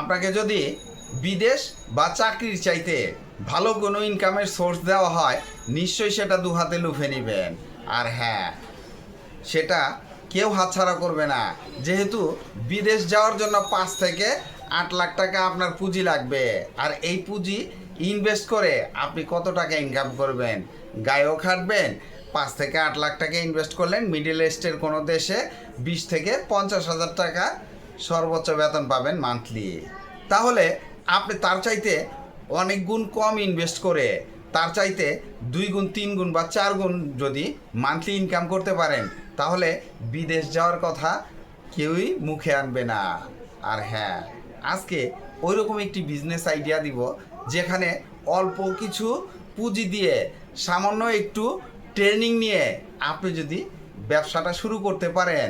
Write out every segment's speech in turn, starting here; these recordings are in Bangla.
আপনাকে যদি বিদেশ বা চাকরির চাইতে ভালো কোনো ইনকামের সোর্স দেওয়া হয়, নিশ্চয়ই সেটা দু হাতে লুফে নেবেন। আর হ্যাঁ সেটা কেউ হাতছাড়া করবে না। যেহেতু বিদেশ যাওয়ার জন্য পাঁচ থেকে আট লাখ টাকা আপনার পুঁজি লাগবে। আর এই পুঁজি ইনভেস্ট করে আপনি কত টাকা ইনকাম করবেন? গায়েও খাটবেন। পাঁচ থেকে আট লাখ টাকা ইনভেস্ট করলেন মিডিল ইস্টের কোনো দেশে বিশ থেকে পঞ্চাশ হাজার টাকা সর্বোচ্চ বেতন পাবেন মান্থলি তাহলে আপনি তার চাইতে অনেক গুণ কম ইনভেস্ট করে, তার চাইতে দুই গুণ, তিন গুণ বা চার গুণ যদি মান্থলি ইনকাম করতে পারেন, তাহলে বিদেশ যাওয়ার কথা কেউই মুখে আনবে না। আর হ্যাঁ আজকে ওইরকম একটি বিজনেস আইডিয়া দিব, যেখানে অল্প কিছু পুঁজি দিয়ে, সামান্য একটু ট্রেনিং নিয়ে আপনি যদি ব্যবসাটা শুরু করতে পারেন,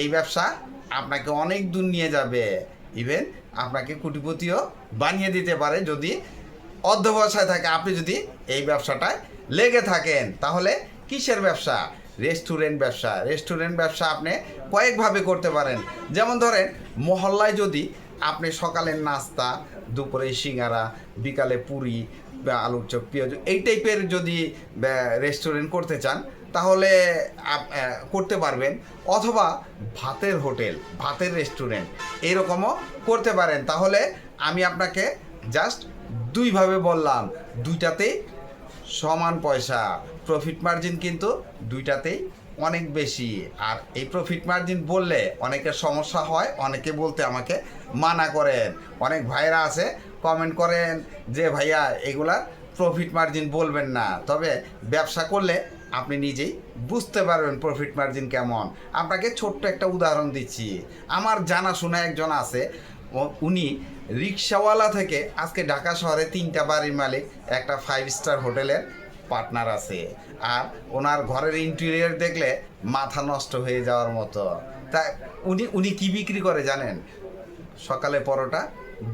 এই ব্যবসা আপনাকে অনেক দূর নিয়ে যাবে। ইভেন আপনাকে কোটিপতিও বানিয়ে দিতে পারে যদি অধ্যবসায় থাকে। আপনি যদি এই ব্যবসাটায় লেগে থাকেন, তাহলে কিসের ব্যবসা? রেস্টুরেন্ট ব্যবসা। রেস্টুরেন্ট ব্যবসা আপনি কয়েকভাবে করতে পারেন। যেমন ধরেন, মহল্লায় যদি আপনি সকালের নাস্তা, দুপুরে সিঙ্গারা, বিকালে পুরি বা আলুর চপ, পেঁয়াজ, এই টাইপের যদি রেস্টুরেন্ট করতে চান তাহলে করতে পারবেন। অথবা ভাতের হোটেল, ভাতের রেস্টুরেন্ট, এরকমও করতে পারেন। তাহলে আমি আপনাকে জাস্ট দুইভাবে বললাম। দুইটাতেই সমান পয়সা। প্রফিট মার্জিন কিন্তু দুইটাতেই অনেক বেশি। আর এই প্রফিট মার্জিন বললে অনেকের সমস্যা হয়, অনেকে বলতে আমাকে মানা করেন। অনেক ভাইরা আছে কমেন্ট করেন যে, ভাইয়া, এগুলা প্রফিট মার্জিন বলবেন না। তবে ব্যবসা করলে আপনি নিজেই বুঝতে পারবেন প্রফিট মার্জিন কেমন। আপনাকে ছোট্ট একটা উদাহরণ দিচ্ছি। আমার জানাশোনা একজন আছে উনি রিক্সাওয়ালা থেকে আজকে ঢাকা শহরে তিনটা বাড়ির মালিক, একটা ফাইভ স্টার হোটেলের পার্টনার আছে। আর ওনার ঘরের ইন্টেরিয়র দেখলে মাথা নষ্ট হয়ে যাওয়ার মতো। তা উনি উনি কী বিক্রি করে জানেন? সকালে পরোটা,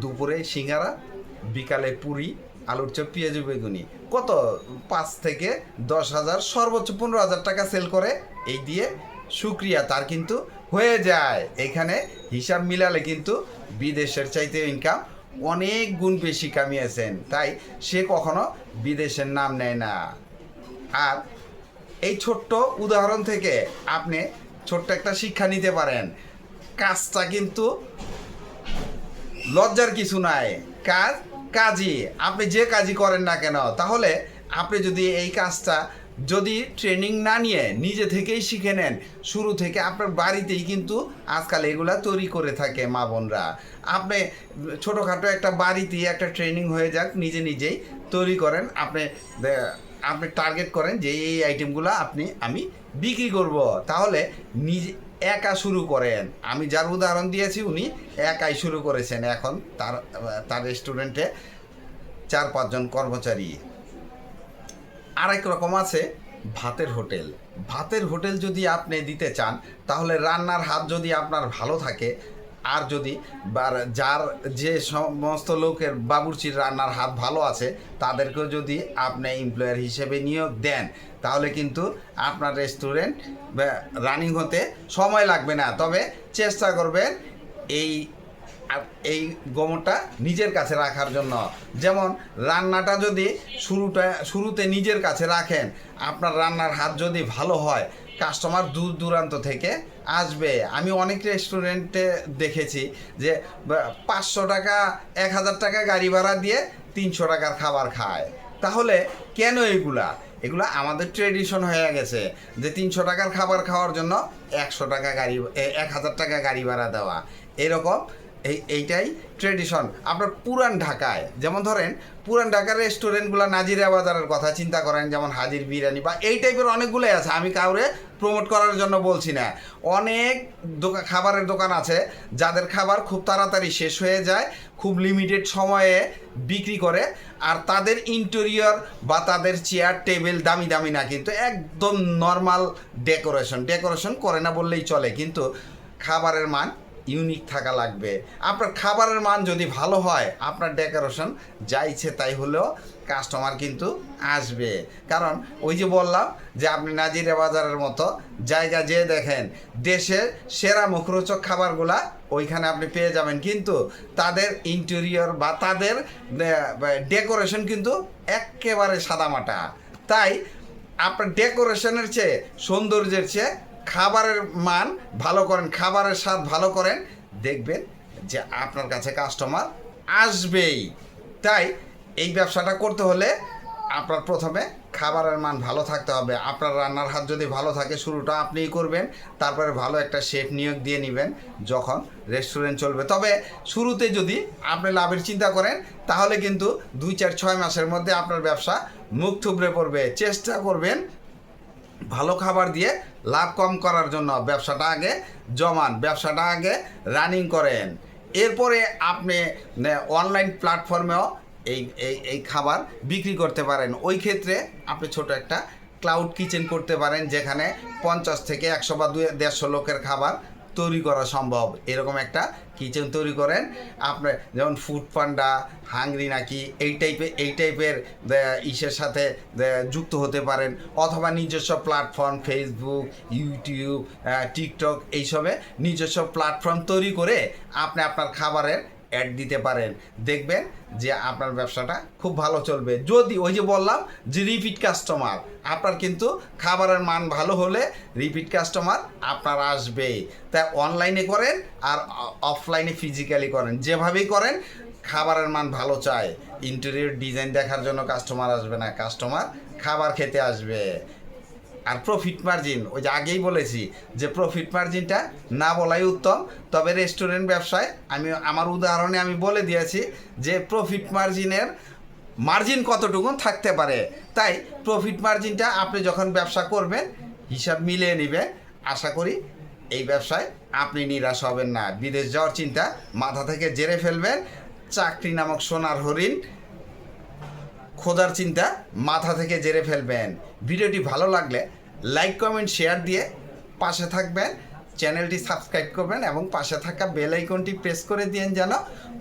দুপুরে সিঙ্গারা, বিকালে পুরি আলুর চপ, পেঁয়াজু, বেগুনি। কত? পাঁচ থেকে দশ হাজার, সর্বোচ্চ পনেরো হাজার টাকা সেল করে। এই দিয়ে সুক্রিয়া, তার কিন্তু হয়ে যায়। এখানে হিসাব মিলালে কিন্তু বিদেশের চাইতে ইনকাম অনেক গুণ বেশি কামিয়েছেন। তাই সে কখনো বিদেশের নাম নেয় না। আর এই ছোট্ট উদাহরণ থেকে আপনি ছোট্ট একটা শিক্ষা নিতে পারেন। কাজটা কিন্তু লজ্জার কিছু নাই। কাজ কাজই, আপনি যে কাজই করেন না কেন, তাহলে আপনি যদি এই কাজটা যদি ট্রেনিং না নিয়ে নিজে থেকেই শিখে নেন, শুরু থেকে আপনার বাড়িতেই কিন্তু আজকাল এগুলা তৈরি করে থাকে মা বোনরা। আপনি ছোটোখাটো একটা বাড়িতেই একটা ট্রেনিং হয়ে যাক, নিজে নিজেই তৈরি করেন, আপনি আপনি টার্গেট করেন যে এই আইটেমগুলো আপনি, আমি বিক্রি করব। তাহলে নিজে একা শুরু করেন। আমি যার উদাহরণ দিয়েছি, উনি একাই শুরু করেছেন। এখন তার তার রেস্টুরেন্টে চার, পাঁচজন কর্মচারী। আরেক রকম আছে, ভাতের হোটেল। ভাতের হোটেল যদি আপনি দিতে চান, তাহলে রান্নার হাত যদি আপনার ভালো থাকে আর যদি যার যে সমস্ত লোকের বাবুর্চির রান্নার হাত ভালো আছে, তাদেরকেও যদি আপনি এমপ্লয়ার হিসেবে নিয়োগ দেন, তাহলে কিন্তু আপনার রেস্টুরেন্ট রানিং হতে সময় লাগবে না। তবে চেষ্টা করবেন এই এই গোমরটা নিজের কাছে রাখার জন্য। যেমন রান্নাটা যদি শুরুটা, শুরুতে নিজের কাছে রাখেন, আপনার রান্নার হাত যদি ভালো হয় কাস্টমার দূর দূরান্ত থেকে আসবে। আমি অনেক রেস্টুরেন্টে দেখেছি যে পাঁচশো টাকা, এক হাজার টাকা গাড়ি ভাড়া দিয়ে তিনশো টাকার খাবার খায়। তাহলে কেন এগুলা? এগুলো আমাদের ট্রেডিশন হয়ে গেছে যে, তিনশো টাকার খাবার খাওয়ার জন্য একশো টাকা গাড়ি এক হাজার টাকা গাড়ি ভাড়া দেওয়া। এরকম এই, এইটাই ট্রেডিশন আপনার পুরান ঢাকায়, যেমন ধরেন, পুরান ঢাকার রেস্টুরেন্টগুলো নাজিরা বাজারের কথা চিন্তা করেন, যেমন হাজির বিরিয়ানি বা এই টাইপের অনেকগুলোই আছে, আমি কাউরে প্রমোট করার জন্য বলছি না। অনেক দোকান খাবারের দোকান আছে, যাদের খাবার খুব তাড়াতাড়ি শেষ হয়ে যায়, খুব লিমিটেড সময়ে বিক্রি করে, আর তাদের ইন্টেরিয়র বা তাদের চেয়ার টেবিল দামি দামি না, কিন্তু একদম নর্মাল ডেকোরেশন ডেকোরেশন করে না বললেই চলে, কিন্তু খাবারের মান ইউনিক থাকা লাগবে। আপনার খাবারের মান যদি ভালো হয়, আপনার ডেকোরেশন যা ইচ্ছে তাই হলেও কাস্টমার কিন্তু আসবে। কারণ ওই যে বললাম যে আপনি নাজিরা বাজারের মতো জায়গা যেয়ে দেখেন, দেশের সেরা মুখরোচক খাবারগুলা ওইখানে আপনি পেয়ে যাবেন। কিন্তু তাদের ইন্টেরিয়র বা তাদের ডেকোরেশন কিন্তু একেবারে সাদামাটা। তাই আপনার ডেকোরেশনের চেয়ে, সৌন্দর্যের চেয়ে খাবারের মান ভালো করেন, খাবারের স্বাদ ভালো করেন, দেখবেন যে আপনার কাছে কাস্টমার আসবেই। তাই এই ব্যবসাটা করতে হলে আপনার প্রথমে খাবারের মান ভালো থাকতে হবে। আপনার রান্নার হাত যদি ভালো থাকে, শুরুটা আপনিই করবেন, তারপরে ভালো একটা শেফ নিয়োগ দিয়ে নেবেন যখন রেস্টুরেন্ট চলবে। তবে শুরুতে যদি আপনি লাভের চিন্তা করেন, তাহলে কিন্তু দুই চার ছয় মাসের মধ্যে আপনার ব্যবসা মুখ থুবড়ে পড়বে। চেষ্টা করবেন ভালো খাবার দিয়ে লাভ কম করার জন্য ব্যবসাটা আগে জমান, ব্যবসাটা আগে রানিং করেন। এরপরে আপনি অনলাইন প্ল্যাটফর্মেও এই এই এই খাবার বিক্রি করতে পারেন। ওই ক্ষেত্রে আপনি ছোট একটা ক্লাউড কিচেন করতে পারেন, যেখানে পঞ্চাশ থেকে একশো বা দুই, দেড়শো লোকের খাবার তৈরি করা সম্ভব। এরকম একটা কিচেন তৈরি করেন। আপনার যেমন ফুড পান্ডা হাংরি নাকি, এই টাইপের এই টাইপের ইসের সাথে যুক্ত হতে পারেন। অথবা নিজস্ব প্ল্যাটফর্ম ফেসবুক ইউটিউব টিকটক এইসবে নিজস্ব প্ল্যাটফর্ম তৈরি করে আপনি আপনার খাবারের অ্যাড দিতে পারেন। দেখবেন যে আপনার ব্যবসাটা খুব ভালো চলবে। যদি ওই যে বললাম যে রিপিট কাস্টমার আপনার কিন্তু খাবারের মান ভালো হলে রিপিট কাস্টমার আপনার আসবেই তাই অনলাইনে করেন আর অফলাইনে ফিজিক্যালি করেন। যেভাবেই করেন, খাবারের মান ভালো চায় ইন্টেরিয়র ডিজাইন দেখার জন্য কাস্টমার আসবে না। কাস্টমার খাবার খেতে আসবে। আর প্রফিট মার্জিন ওই যে আগেই বলেছি যে প্রফিট মার্জিনটা না বলাই উত্তম। তবে রেস্টুরেন্ট ব্যবসায় আমি, আমার উদাহরণে আমি বলে দিয়েছি যে প্রফিট মার্জিনের মার্জিন কতটুকু থাকতে পারে। তাই প্রফিট মার্জিনটা আপনি যখন ব্যবসা করবেন, হিসাব মিলিয়ে নেবেন। আশা করি এই ব্যবসায় আপনি নিরাশ হবেন না। বিদেশ যাওয়ার চিন্তা মাথা থেকে জেরে ফেলবেন। চাকরি নামক সোনার হরিণ খোঁজার চিন্তা মাথা থেকে জেরে ফেলবেন। ভিডিওটি ভালো লাগলে লাইক কমেন্ট শেয়ার দিয়ে পাশে থাকবেন, চ্যানেলটি সাবস্ক্রাইব করবেন এবং পাশে থাকা বেল আইকনটি প্রেস করে দিন যেন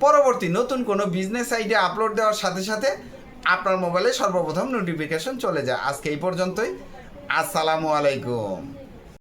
পরবর্তী নতুন কোনো বিজনেস আইডিয়া আপলোড দেওয়ার সাথে সাথে আপনার মোবাইলে সর্বপ্রথম নোটিফিকেশন চলে যায়। আজকে এই পর্যন্তই। আসসালামু আলাইকুম।